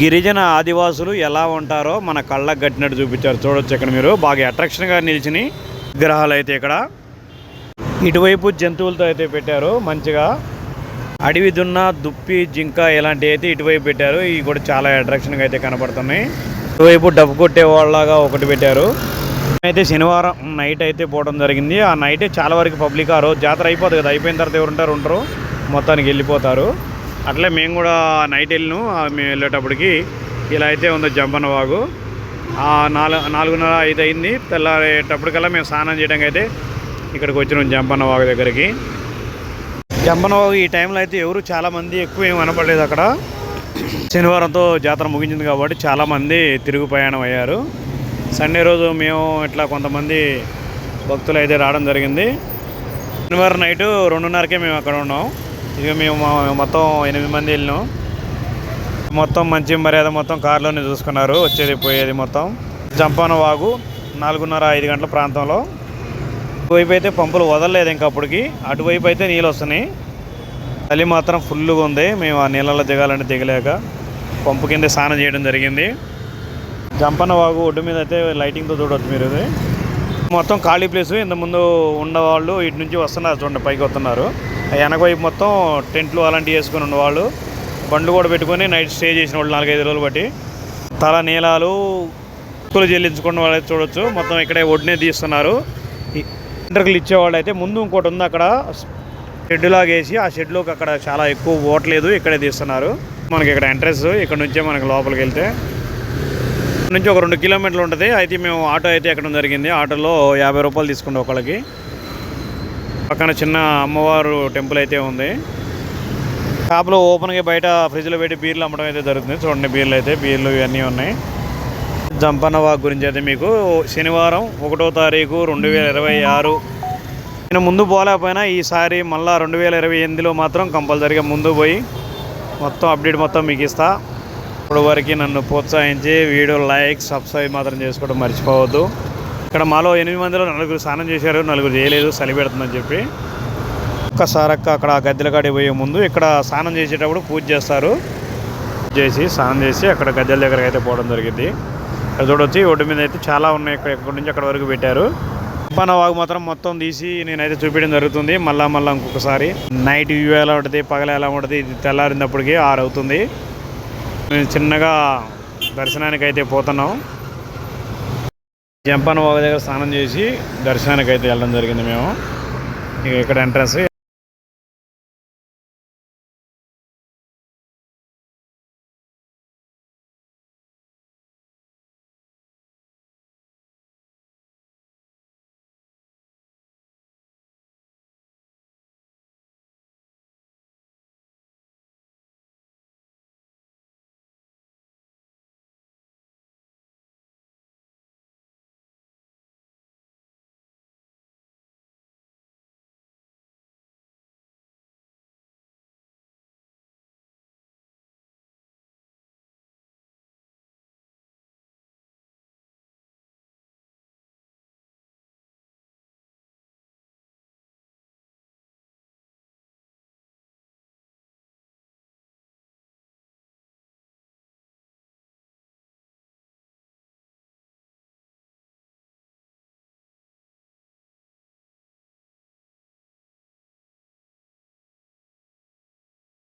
గిరిజన ఆదివాసులు ఎలా ఉంటారో మన కళ్ళకు కట్టినట్టు చూపించారు. చూడొచ్చు ఇక్కడ మీరు. బాగా అట్రాక్షన్గా నిలిచిన విగ్రహాలు అయితే ఇక్కడ. ఇటువైపు జంతువులతో అయితే పెట్టారు మంచిగా. అడవి దున్న దుప్పి జింక ఇలాంటివి అయితే ఇటువైపు పెట్టారు. ఇవి కూడా చాలా అట్రాక్షన్గా అయితే కనపడుతున్నాయి ఇటువైపు డబ్బు కొట్టే వాళ్ళలాగా ఒకటి పెట్టారు. అయితే శనివారం నైట్ అయితే పోవడం జరిగింది. ఆ నైటే చాలా వరకు పబ్లిక్ ఆ రోజు. జాతర అయిపోతుంది కదా. అయిపోయిన తర్వాత ఎవరుంటారు ఉంటారు. మొత్తానికి వెళ్ళిపోతారు. అట్లే మేము కూడా నైట్ వెళ్ళినాం. మేము వెళ్ళేటప్పటికి ఇలా అయితే ఉంది జంపన్న వాగు నాలుగు నాలుగున్నర ఐదు అయింది. తెల్లారేటప్పటికల్లా మేము స్నానం చేయడానికి అయితే ఇక్కడికి వచ్చినాం జంపన్న వాగు దగ్గరికి. జంపన్న వాగు ఈ టైంలో అయితే ఎవరు చాలామంది ఎక్కువ ఏం కనపడలేదు అక్కడ. శనివారంతో జాతర ముగించింది కాబట్టి చాలామంది తిరుగు ప్రయాణం అయ్యారు. సండే రోజు మేము ఇట్లా కొంతమంది భక్తులు అయితే రావడం జరిగింది. శనివారం నైటు రెండున్నరకే మేము అక్కడ ఉన్నాం. ఇక మేము మొత్తం ఎనిమిది మంది వెళ్ళినాం. మొత్తం మంచి మర్యాద మొత్తం కారులోనే చూసుకున్నారు. వచ్చేది పోయేది మొత్తం. జంపాన వాగు నాలుగున్నర ఐదు గంటల ప్రాంతంలో. ఇటువైపు అయితే పంపులు వదలలేదు ఇంకా అప్పటికి అటువైపు అయితే నీళ్ళు వస్తున్నాయి. చలి మాత్రం ఫుల్గా ఉంది. మేము ఆ నీళ్ళలో దిగాలంటే దిగలేక పంపు కింద స్నానం చేయడం జరిగింది. జంపన్న వాగు ఒడ్డు మీద అయితే లైటింగ్తో చూడవచ్చు మీరు ఇది. మొత్తం ఖాళీ ప్లేస్. ఇంతకుముందు ఉన్నవాళ్ళు ఇటు నుంచి వస్తున్నారు చూడండి పైకి వస్తున్నారు. ఆ మొత్తం టెంట్లు అలాంటివి వేసుకుని ఉన్నవాళ్ళు. బండ్లు కూడా పెట్టుకొని నైట్ స్టే చేసిన వాళ్ళు నాలుగైదు రోజులు బట్టి. తల నీలాలు భక్తులు చెల్లించుకున్న వాళ్ళు చూడొచ్చు. మొత్తం ఇక్కడే ఒడ్నే తీస్తున్నారు. ఇంటర్కలు ఇచ్చేవాళ్ళు అయితే ముందు ఇంకోటి ఉంది అక్కడ. షెడ్ లాగా వేసి ఆ షెడ్లోకి అక్కడ చాలా ఎక్కువ ఓట్లేదు ఇక్కడే తీస్తున్నారు. మనకి ఇక్కడ ఎంట్రెన్స్ ఇక్కడ నుంచే మనకి లోపలికి వెళ్తే. నుంచి ఒక రెండు కిలోమీటర్లు ఉంటుంది. అయితే మేము ఆటో అయితే ఎక్కడం జరిగింది. ఆటోలో యాభై రూపాయలు తీసుకుంటాం ఒకళ్ళకి. పక్కన చిన్న అమ్మవారు టెంపుల్ అయితే ఉంది. షాప్లో ఓపెన్గా బయట ఫ్రిడ్జ్లో పెట్టి బీర్లు అమ్మడం అయితే జరుగుతుంది. చూడండి బీర్లు అయితే బీర్లు ఇవన్నీ ఉన్నాయి. జంపన్న వాక్ గురించి అయితే మీకు శనివారం ఒకటో తారీఖు రెండు వేల ఇరవై ఆరు. నేను ముందు పోలేకపోయినా ఈసారి మళ్ళీ రెండు వేల ఇరవై ఎనిమిదిలో మాత్రం కంపల్సరీగా ముందు పోయి మొత్తం అప్డేట్ మొత్తం మీకు ఇస్తా. ఇప్పుడు నన్ను ప్రోత్సహించి వీడియో లైక్ సబ్స్క్రైబ్ మాత్రం చేసుకోవడం మర్చిపోవద్దు. ఇక్కడ మాలో ఎనిమిది మందిలో నలుగురు స్నానం చేశారు నలుగురు చేయలేదు చలి పెడుతుందని చెప్పి. ఒక్కసారక్క అక్కడ గద్దెల కాడికి పోయే ముందు ఇక్కడ స్నానం చేసేటప్పుడు పూజ చేస్తారు. చేసి స్నానం చేసి అక్కడ గద్దెల దగ్గరకు అయితే పోవడం జరిగింది. ఇక్కడ చూడొచ్చి ఒడ్డు మీద అయితే చాలా ఉన్నాయి. ఇక్కడ ఎక్కడి నుంచి అక్కడ వరకు పెట్టారు. పన వాగు మాత్రం మొత్తం తీసి నేనైతే చూపించడం జరుగుతుంది. మళ్ళా మళ్ళీ ఇంకొకసారి. నైట్ వ్యూ ఎలా ఉంటుంది పగల ఎలా ఉంటుంది ఇది తెల్లారినప్పటికీ ఆరు అవుతుంది. మేము చిన్నగా దర్శనానికి అయితే పోతున్నాం. జంపన్న ఒక దగ్గర స్నానం చేసి దర్శనానికి అయితే వెళ్ళడం జరిగింది మేము. ఇక ఇక్కడ ఎంట్రన్స్